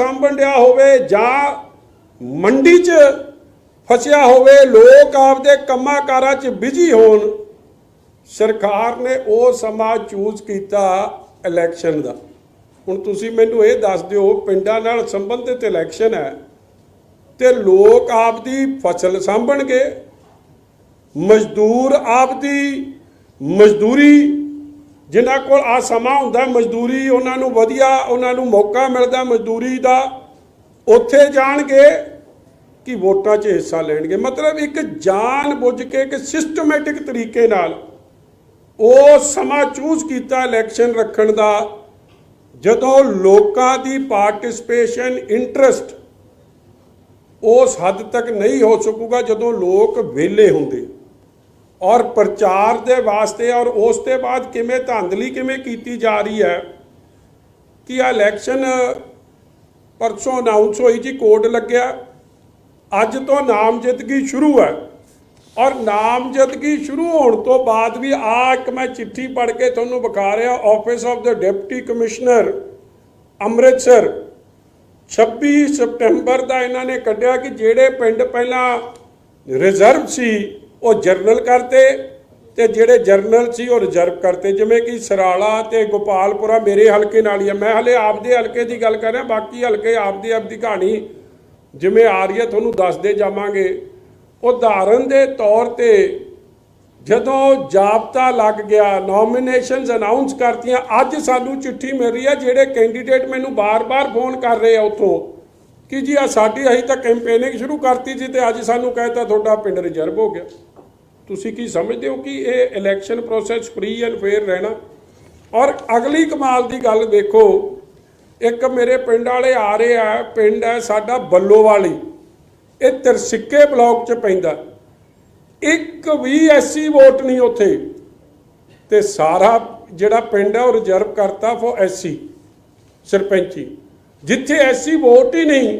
ਸਾਂਭਣ ਡਿਆ ਹੋਵੇ ਜਾਂ ਮੰਡੀ 'ਚ ਫਸਿਆ ਹੋਵੇ, ਲੋਕ ਆਪਦੇ ਕੰਮਾਂ ਕਾਰਾਂ 'ਚ ਬਿਜ਼ੀ ਹੋਣ, ਸਰਕਾਰ ਨੇ ਉਹ ਸਮਾਂ ਚੂਜ਼ ਕੀਤਾ ਇਲੈਕਸ਼ਨ ਦਾ। ਹੁਣ ਤੁਸੀਂ ਮੈਨੂੰ ਇਹ ਦੱਸ ਦਿਓ, ਪਿੰਡਾਂ ਨਾਲ ਸੰਬੰਧਿਤ ਇਲੈਕਸ਼ਨ ਹੈ ਤੇ ਲੋਕ ਆਪਦੀ ਫਸਲ ਸਾਂਭਣਗੇ, ਮਜ਼ਦੂਰ ਆਪਦੀ ਮਜ਼ਦੂਰੀ ਜਿਨ੍ਹਾਂ ਕੋਲ ਆ ਸਮਾਂ ਹੁੰਦਾ, ਮਜ਼ਦੂਰੀ ਉਹਨਾਂ ਨੂੰ ਵਧੀਆ, ਉਹਨਾਂ ਨੂੰ ਮੌਕਾ ਮਿਲਦਾ ਮਜ਼ਦੂਰੀ ਦਾ, ਉੱਥੇ ਜਾਣਗੇ ਕਿ ਵੋਟਾਂ 'ਚ ਹਿੱਸਾ ਲੈਣਗੇ। ਮਤਲਬ ਇੱਕ ਜਾਣ ਬੁੱਝ ਕੇ, ਇੱਕ ਸਿਸਟਮੈਟਿਕ ਤਰੀਕੇ ਨਾਲ ਉਹ ਸਮਾਂ ਚੂਜ਼ ਕੀਤਾ ਇਲੈਕਸ਼ਨ ਰੱਖਣ ਦਾ, ਜਦੋਂ ਲੋਕਾਂ ਦੀ ਪਾਰਟਿਸਪੇਸ਼ਨ ਇੰਟਰਸਟ ਉਸ ਹੱਦ ਤੱਕ ਨਹੀਂ ਹੋ ਸਕੂਗਾ ਜਦੋਂ ਲੋਕ ਵਿਹਲੇ ਹੁੰਦੇ। ਔਰ ਪ੍ਰਚਾਰ ਦੇ ਵਾਸਤੇ ਔਰ ਉਸ ਤੋਂ ਬਾਅਦ ਕਿਵੇਂ ਧਾਂਦਲੀ ਕਿਵੇਂ ਕੀਤੀ ਜਾ ਰਹੀ ਹੈ, ਕਿ ਆ ਇਲੈਕਸ਼ਨ ਪਰਸੋਂ ਅਨਾਉਂਸ ਹੋਈ ਜੀ, ਕੋਡ ਲੱਗਿਆ। ਅੱਜ ਤੋਂ ਨਾਮਜ਼ਦਗੀ ਸ਼ੁਰੂ ਹੈ। ਔਰ ਨਾਮਜ਼ਦਗੀ ਸ਼ੁਰੂ ਹੋਣ ਤੋਂ ਬਾਅਦ ਵੀ ਆ ਇੱਕ ਮੈਂ ਚਿੱਠੀ ਪੜ੍ਹ ਕੇ ਤੁਹਾਨੂੰ ਵਿਖਾ ਰਿਹਾ ਆਫਿਸ ਆਫ ਦਾ ਡਿਪਟੀ ਕਮਿਸ਼ਨਰ ਅੰਮ੍ਰਿਤਸਰ। 26 ਸਪਟੈਂਬਰ ਦਾ ਇਹਨਾਂ ਨੇ ਕੱਢਿਆ ਕਿ ਜਿਹੜੇ ਪਿੰਡ ਪਹਿਲਾਂ ਰਿਜ਼ਰਵ ਸੀ ਉਹ ਜਰਨਲ ਕਰਤੇ ਤੇ ਜਿਹੜੇ ਜਰਨਲ ਸੀ ਉਹ ਰਿਜ਼ਰਵ ਕਰਤੇ। ਜਿਵੇਂ ਕਿ ਸਰਾਲਾ ਤੇ ਗੋਪਾਲਪੁਰਾ ਮੇਰੇ ਹਲਕੇ ਨਾਲ ਹੀ ਆ। ਮੈਂ ਹਲੇ ਆਪਦੇ ਹਲਕੇ ਦੀ ਗੱਲ ਕਰ ਰਿਹਾ, ਬਾਕੀ ਹਲਕੇ ਆਪਦੀ ਆਪਦੀ ਕਹਾਣੀ ਜਿਵੇਂ ਆ ਰਹੀ ਹੈ ਤੁਹਾਨੂੰ ਦੱਸਦੇ ਜਾਵਾਂਗੇ। ਉਦਾਹਰਨ ਦੇ ਤੌਰ ਤੇ ਜਦੋਂ ਜਾਬਤਾ ਲੱਗ ਗਿਆ ਨੋਮੀਨੇਸ਼ਨਸ ਅਨਾਉਂਸ ਕਰਤੀਆਂ, ਅੱਜ ਸਾਨੂੰ ਚਿੱਠੀ ਮਿਲ ਰਹੀ ਹੈ ਜਿਹੜੇ ਕੈਂਡੀਡੇਟ ਮੈਨੂੰ ਬਾਰ-ਬਾਰ ਫੋਨ ਕਰ ਰਹੇ ਆ ਉਤੋਂ ਕਿ ਜੀ ਆ ਸਾਡੀ ਅਸੀਂ ਤਾਂ ਕੈਂਪੇਨਿੰਗ ਸ਼ੁਰੂ ਕਰਤੀ ਸੀ ਤੇ ਅੱਜ ਸਾਨੂੰ ਕਹਿਤਾ ਤੁਹਾਡਾ ਪਿੰਡ ਰਿਜ਼ਰਵ ਹੋ ਗਿਆ। ਤੁਸੀਂ ਕੀ ਸਮਝਦੇ ਹੋ ਕਿ ਇਹ election process free and fair ਰਹਿਣਾ? ਔਰ ਅਗਲੀ ਕਮਾਲ ਦੀ ਗੱਲ ਦੇਖੋ, ਇੱਕ ਮੇਰੇ ਪਿੰਡ ਵਾਲੇ ਆ ਰਹੇ ਆ, ਪਿੰਡ ਹੈ ਸਾਡਾ ਬੱਲੋਵਾਲੀ। ਇਹ ਤਰਸਿੱਕੇ ਬਲਾਕ ਚ ਪੈਂਦਾ। ਇੱਕ ਵੀ ਐਸੀ ਵੋਟ ਨਹੀਂ ਉੱਥੇ। ਤੇ ਸਾਰਾ ਜਿਹੜਾ ਪਿੰਡ ਹੈ ਉਹ ਰਿਜ਼ਰਵ ਕਰਤਾ ਫॉर ਐਸਸੀ, ਸਰਪੰਚੀ। ਜਿੱਥੇ ਐਸੀ ਵੋਟ ਹੀ ਨਹੀਂ